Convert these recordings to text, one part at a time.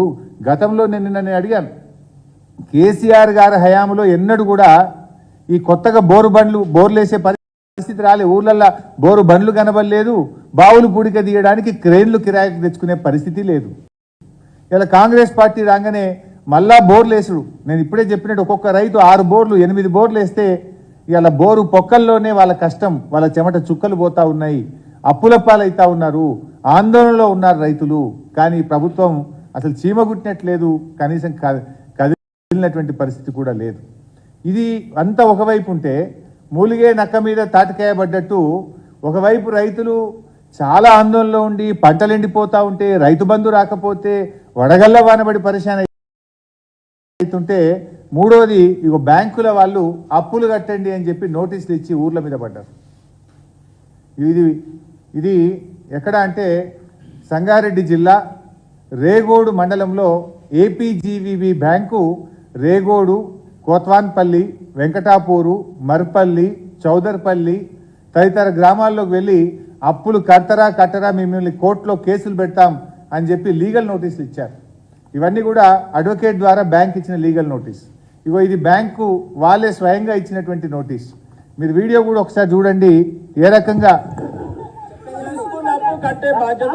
ఇప్పుడు గతంలో నేను నేను అడిగాను. కేసీఆర్ గారి హయాంలో ఎన్నడూ కూడా ఈ కొత్తగా బోరు బండ్లు బోర్లు వేసే పరిస్థితి రాలే. ఊర్లల్లో బోరు బండ్లు కనబడలేదు. బావులు పూడిక తీయడానికి క్రేన్లు కిరాయికి తెచ్చుకునే పరిస్థితి లేదు. ఇలా కాంగ్రెస్ పార్టీ రాగానే మళ్ళా బోర్లు వేసుడు. నేను ఇప్పుడే చెప్పినట్టు ఒక్కొక్క రైతు ఆరు బోర్లు ఎనిమిది బోర్లు వేస్తే ఇలా బోరు పొక్కల్లోనే వాళ్ళ కష్టం. వాళ్ళ చెమట చుక్కలు పోతా ఉన్నాయి. అప్పుల పాలైతా ఉన్నారు. ఆందోళనలో ఉన్నారు రైతులు. కానీ ప్రభుత్వం అసలు చీమ గుట్టినట్లేదు కనీసం క- కదిలినటువంటి పరిస్థితి కూడా లేదు. ఇది అంతా ఒకవైపు ఉంటే మూలిగే నక్క మీద తాటికాయ పడ్డట్టు ఒకవైపు రైతులు చాలా ఆందోళనలో ఉండి పంటలు ఎండిపోతూ ఉంటే రైతు బంధు రాకపోతే వడగల్ల వానబడి పరిశాన అవుతుంటే మూడోది ఇక బ్యాంకుల వాళ్ళు అప్పులు కట్టండి అని చెప్పి నోటీసులు ఇచ్చి ఊర్ల మీద పడ్డారు. ఇది ఇది ఎక్కడ అంటే సంగారెడ్డి జిల్లా రేగోడు మండలంలో ఏపీజీవీబీ బ్యాంకు రేగోడు కోత్వాన్పల్లి వెంకటాపూరు మర్పల్లి చౌదర్పల్లి తదితర గ్రామాల్లోకి వెళ్ళి అప్పులు కట్టరా కట్టరా మిమ్మల్ని కోర్టులో కేసులు పెడతాం అని చెప్పి లీగల్ నోటీసులు ఇచ్చారు. ఇవన్నీ కూడా అడ్వకేట్ ద్వారా బ్యాంక్ ఇచ్చిన లీగల్ నోటీస్. ఇగో ఇది బ్యాంకు వాళ్ళే స్వయంగా ఇచ్చినటువంటి నోటీస్. మీరు వీడియో కూడా ఒకసారి చూడండి. ఏ రకంగా? కట్టే బాధ్యత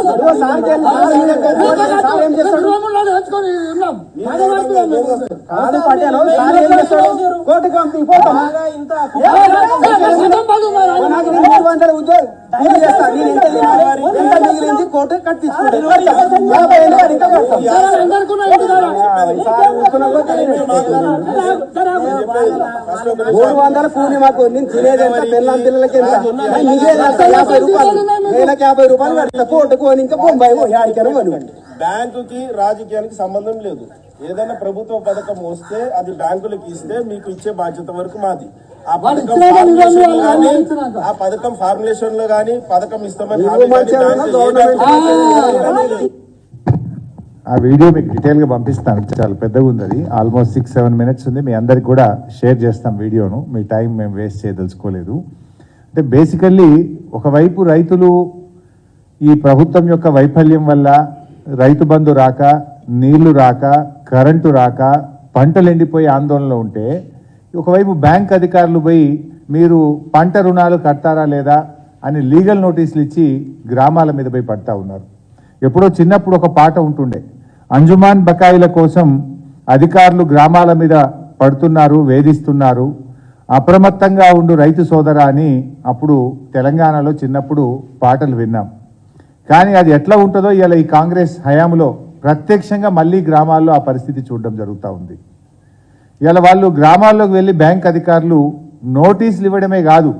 కాదు సార్ ఏం చేస్తాడు పంపి పోతాం నాకు మూడు వందల ఉద్యోగం కూలి నేను ఎంత ఎంత మిగిలింది కోర్టు కట్టించుకుంటాను యాభై ఏళ్ళు మూడు వందల కూలి మాకు నేను తినేది ఎంత? పిల్లల పిల్లలకి ఎంత? యాభై రూపాయలు. యాభై రూపాయలు కడతా కోర్టుకు పోని ఇంకా బొంబాయి బ్యాంకుకి రాజకీయానికి సంబంధం లేదు. ఏదైనా ప్రభుత్వ పథకం వస్తే అది బ్యాంకులకు ఇస్తే మీకు ఇచ్చే బాధ్యత వరకు మాది. ఆ పథకం ఫార్ములేషన్లో గానీ ఆ పథకం ఇస్తామని. ఆ వీడియో మీకు డీటెయిల్గా పంపిస్తాను. చాలా పెద్దగా ఉంది అది. ఆల్మోస్ట్ సిక్స్ సెవెన్ మినిట్స్ ఉంది. మీ అందరికి కూడా షేర్ చేస్తాం వీడియోను. మీ టైం మేము వేస్ట్ చేయదలుచుకోలేదు. అంటే బేసికల్లీ ఒకవైపు రైతులు ఈ ప్రభుత్వం యొక్క వైఫల్యం వల్ల రైతు బంధు రాక నీళ్ళు రాక కరెంటు రాక పంటలు ఎండిపోయి ఆందోళనలో ఉంటే ఒకవైపు బ్యాంక్ అధికారులు పోయి మీరు పంట రుణాలు కడతారా లేదా అని లీగల్ నోటీసులు ఇచ్చి గ్రామాల మీద పోయి పడతా ఉన్నారు. ఎప్పుడో చిన్నప్పుడు ఒక పాట ఉంటుండే అంజుమాన్ బకాయిల కోసం అధికారులు గ్రామాల మీద పడుతున్నారు వేధిస్తున్నారు అప్రమత్తంగా ఉండు రైతు సోదరా అని అప్పుడు తెలంగాణలో చిన్నప్పుడు పాటలు విన్నాం. కానీ అది ఎట్లా ఉంటుందో ఇలా ఈ కాంగ్రెస్ హయాంలో ప్రత్యక్షంగా మళ్ళీ గ్రామాల్లో ఆ పరిస్థితి చూడడం జరుగుతూ ఉంది. ఇలా వాళ్ళు గ్రామాల్లోకి వెళ్ళి బ్యాంక్ అధికారులు నోటీసులు ఇవ్వడమే కాదు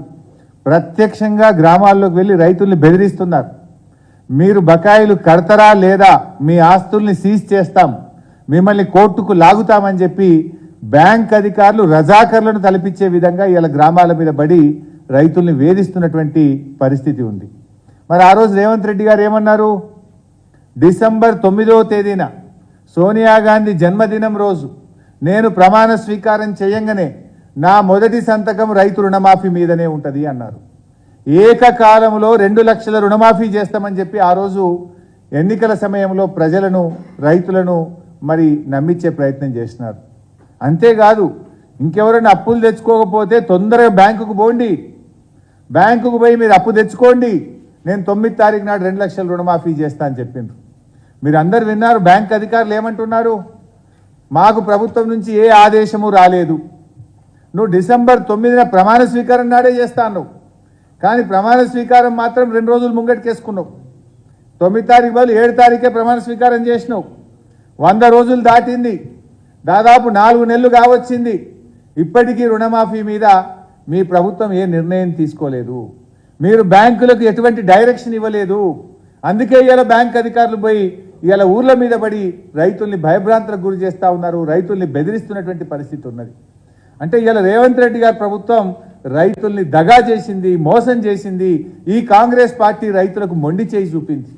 ప్రత్యక్షంగా గ్రామాల్లోకి వెళ్ళి రైతుల్ని బెదిరిస్తున్నారు. మీరు బకాయిలు కడతరా లేదా మీ ఆస్తుల్ని సీజ్ చేస్తాం మిమ్మల్ని కోర్టుకు లాగుతామని చెప్పి బ్యాంక్ అధికారులు రజాకర్లను తలపించే విధంగా ఇలా గ్రామాల మీద పడి రైతుల్ని వేధిస్తున్నటువంటి పరిస్థితి ఉంది. మరి ఆ రోజు రేవంత్ రెడ్డి గారు ఏమన్నారు? డిసెంబర్ తొమ్మిదవ తేదీన సోనియా గాంధీ జన్మదినం రోజు నేను ప్రమాణ స్వీకారం చేయంగానే నా మొదటి సంతకం రైతు రుణమాఫీ మీదనే ఉంటుంది అన్నారు. ఏకకాలంలో రెండు లక్షల రుణమాఫీ చేస్తామని చెప్పి ఆ రోజు ఎన్నికల సమయంలో ప్రజలను రైతులను మరి నమ్మించే ప్రయత్నం చేసినారు. అంతేకాదు ఇంకెవరైనా అప్పులు తెచ్చుకోకపోతే తొందరగా బ్యాంకుకు పోండి. బ్యాంకుకు పోయి మీరు అప్పు తెచ్చుకోండి. నేను తొమ్మిది తారీఖు నాడు రెండు లక్షల రుణమాఫీ చేస్తా అని చెప్పిండ్రు. మీరు అందరు విన్నారు బ్యాంక్ అధికారులు ఏమంటున్నారు? మాకు ప్రభుత్వం నుంచి ఏ ఆదేశము రాలేదు. నువ్వు డిసెంబర్ తొమ్మిదిన ప్రమాణ స్వీకారం నాడే చేస్తాను కానీ ప్రమాణ స్వీకారం మాత్రం రెండు రోజులు ముంగటికేసుకున్నావు. తొమ్మిది తారీఖు బదులు ఏడు తారీఖే ప్రమాణ స్వీకారం చేసినావు. వంద రోజులు దాటింది. దాదాపు నాలుగు నెలలు కావచ్చింది. ఇప్పటికీ రుణమాఫీ మీద మీ ప్రభుత్వం ఏ నిర్ణయం తీసుకోలేదు. మీరు బ్యాంకులకు ఎటువంటి డైరెక్షన్ ఇవ్వలేదు. అందుకే ఇలా బ్యాంక్ అధికారులు పోయి ఇవాళ ఊర్ల మీద పడి రైతుల్ని భయభ్రాంతలకు గురి చేస్తా ఉన్నారు రైతుల్ని బెదిరిస్తున్నటువంటి పరిస్థితి ఉన్నది. అంటే ఇవాళ రేవంత్ రెడ్డి గారి ప్రభుత్వం రైతుల్ని దగా చేసింది మోసం చేసింది ఈ కాంగ్రెస్ పార్టీ రైతులకు మొండి చేయి చూపింది.